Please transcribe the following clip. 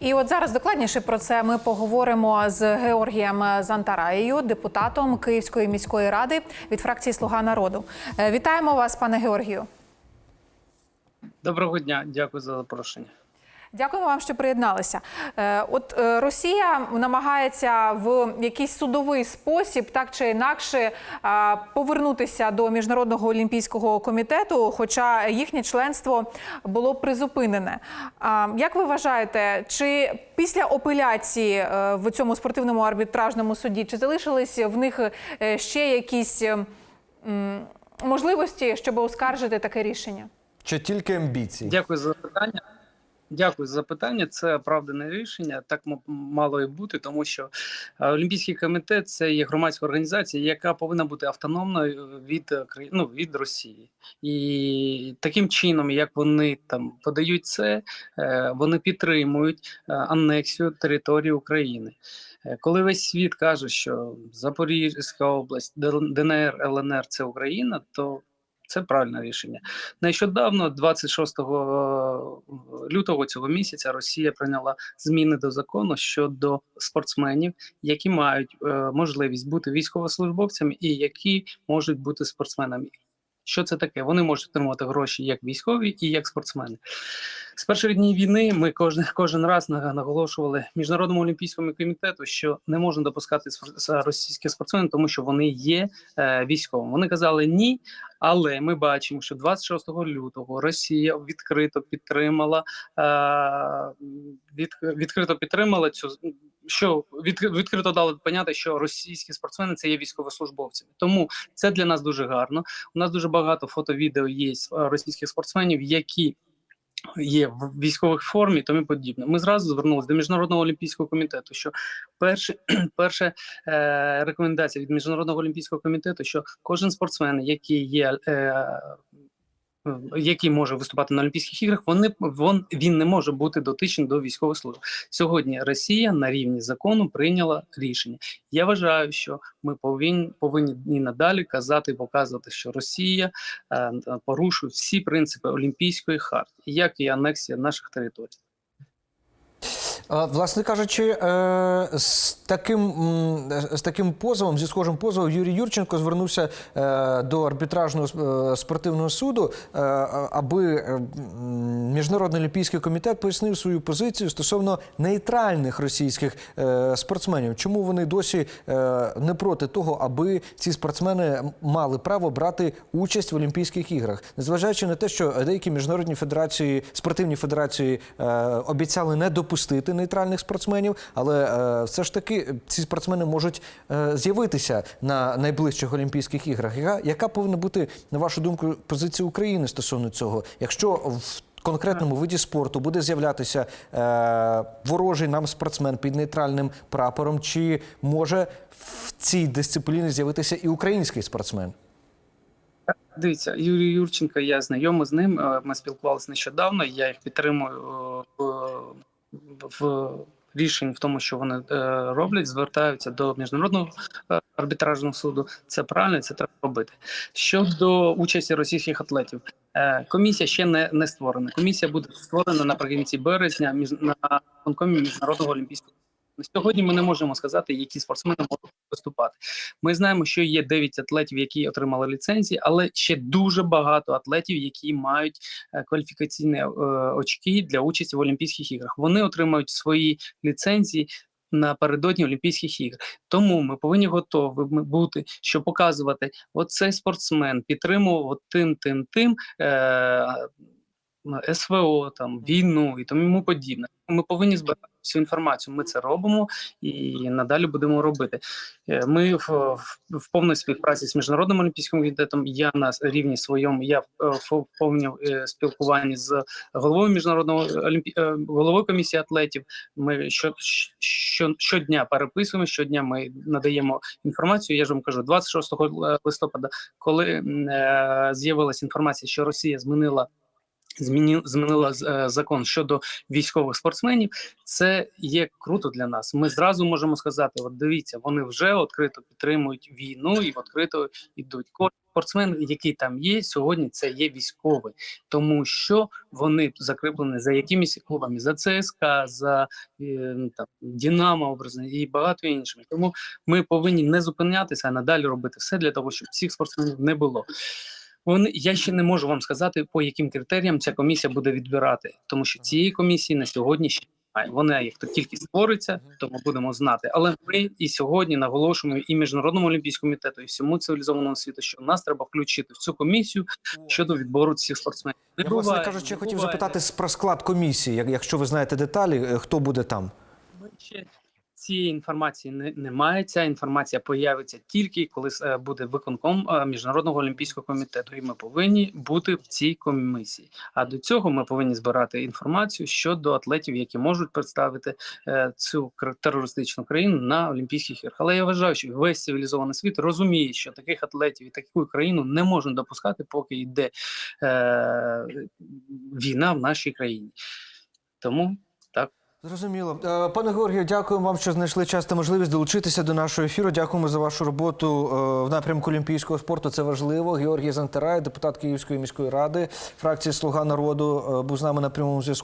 І от зараз докладніше про це ми поговоримо з Георгієм Зантараєю, депутатом Київської міської ради від фракції Слуга народу. Е, Вітаємо вас, пане Георгію. Доброго дня, дякую за запрошення. Дякуємо вам, що приєдналися. Е, От е, Росія намагається в якийсь судовий спосіб, так чи інакше, повернутися до міжнародного олімпійського комітету, хоча їхнє членство було призупинене. А, Як ви вважаєте, чи після апеляції е, в цьому спортивному арбітражному суді чи залишились в них е, ще якісь е, можливості, щоб оскаржити таке рішення? Чи тільки амбіції? Дякую за запитання. Дякую за запитання. Це оправдане рішення. Так мало і бути, тому що е, Олімпійський комітет це є громадська організація, яка повинна бути автономною від е, ну, від Росії. І таким чином, як вони там подають це, е, вони підтримують анексію території України. Коли весь світ каже, що Запорізька область, ДНР, ЛНР це Україна, то це правильне рішення. Нещодавно, 26 лютого цього місяця, Росія прийняла зміни до закону щодо спортсменів, які мають е, можливість бути військовослужбовцями і які можуть бути спортсменами. Що це таке? Вони можуть отримувати гроші як військові і як спортсмени. З перших днів війни ми кожен, кожен раз наголошували міжнародному олімпійському комітету, що не можна допускати російських спортсменів, тому що вони є е, військовими. Вони казали ні, але ми бачимо, що 26 лютого Росія відкрито підтримала е, від, відкрито підтримала цю що від, відкрито дали поняти, що російські спортсмени це є військовослужбовцями. Тому це для нас дуже гарно. У нас дуже багато фото-відео є е, російських спортсменів, які є в військових формі тому подібне. Ми зразу звернулися до міжнародного олімпійського комітету. Що перше, перша е, рекомендація від міжнародного олімпійського комітету, що кожен спортсмен, який є. Е, який може виступати на Олімпійських іграх, вони вон він не може бути дотичний до військової служби. Сьогодні Росія на рівні закону прийняла рішення. Я вважаю, що ми повинні повинні і надалі казати і показувати, що Росія е, порушує всі принципи Олімпійської хартії, як і анексія наших територій. Власне кажучи, е, з таким, з таким позовом, зі схожим позовом, Юрій Юрченко звернувся е, до арбітражного е, спортивного суду, аби Міжнародний олімпійський комітет пояснив свою позицію стосовно нейтральних російських спортсменів. Чому вони досі не проти того, аби ці спортсмени мали право брати участь в Олімпійських іграх, незважаючи на те, що деякі міжнародні федерації, спортивні федерації обіцяли не допустити нейтральних спортсменів, але е, все ж таки ці спортсмени можуть е, з'явитися на найближчих Олімпійських іграх. Яка, повинна бути, на вашу думку, позиція України стосовно цього? Якщо в конкретному виді спорту буде з'являтися е, ворожий нам спортсмен під нейтральним прапором, чи може в цій дисципліні з'явитися і український спортсмен? Дивіться, Юрій Юрченко, я знайомий з ним. Ми спілкувалися нещодавно. Я їх підтримую в рішенні в тому, що вони е, роблять, звертаються до міжнародного е, арбітражного суду. Це правильно, це треба робити. Щодо участі російських атлетів, е, комісія ще не, не створена. Комісія буде створена наприкінці березня між на міжнародного олімпійського. Сьогодні ми не можемо сказати, які спортсмени можуть виступати. Ми знаємо, що є 9 атлетів, які отримали ліцензії, але ще дуже багато атлетів, які мають е, кваліфікаційні е, очки для участі в Олімпійських іграх. Вони отримають свої ліцензії. Напередодні Олімпійських ігр, тому ми повинні готові бути, щоб показувати, оцей спортсмен підтримував тим, тим, тим е, СВО, там війну і тому подібне. Ми повинні збирати всю інформацію. Ми це робимо і надалі будемо робити. Е, Ми в, в, повній співпраці з міжнародним олімпійським комітетом. Я на рівні своєму. Я в, в повному е, спілкуванні з головою міжнародного олімпі... е, головою комісії атлетів. Ми що, що щодня переписуємо. Щодня ми надаємо інформацію. Я ж вам кажу, 26 листопада, коли е, з'явилася інформація, що Росія змінила змінила е, закон щодо військових спортсменів, це є круто для нас. Ми зразу можемо сказати: от дивіться, вони вже відкрито підтримують війну і відкрито йдуть. Кожен спортсмен, який там є сьогодні, це є військовий, тому що вони закріплені за якимись клубами, за ЦСКА, за е, там Дінамо образно і багато іншими. Тому ми повинні не зупинятися, а надалі робити все для того, щоб цих спортсменів не було. Вони я ще не можу вам сказати, по яким критеріям ця комісія буде відбирати, тому що цієї комісії на сьогодні ще немає. Вона як то тільки створиться, тому будемо знати. Але ми і сьогодні наголошуємо і міжнародному олімпійському комітету, і всьому цивілізованому світу, що нас треба включити в цю комісію щодо відбору цих спортсменів. Не Я, власне буває, кажучи, не хотів запитати про склад комісії, як- якщо ви знаєте деталі, е, хто буде там? Ми ще цієї інформації не, немає. Ця інформація появиться тільки коли е, буде виконком е, міжнародного олімпійського комітету, і ми повинні бути в цій комісії. А до цього ми повинні збирати інформацію щодо атлетів, які можуть представити е, цю терористичну країну на Олімпійських іграх. Але я вважаю, що весь цивілізований світ розуміє, що таких атлетів і таку країну не можна допускати, поки йде е, війна в нашій країні. Тому. Зрозуміло. Е, Пане Георгію, дякуємо вам, що знайшли час та можливість долучитися до нашого ефіру. Дякуємо за вашу роботу е, в напрямку олімпійського спорту. Це важливо. Георгій Зантерай, депутат Київської міської ради, фракції Слуга народу, е, був з нами на прямому зв'язку.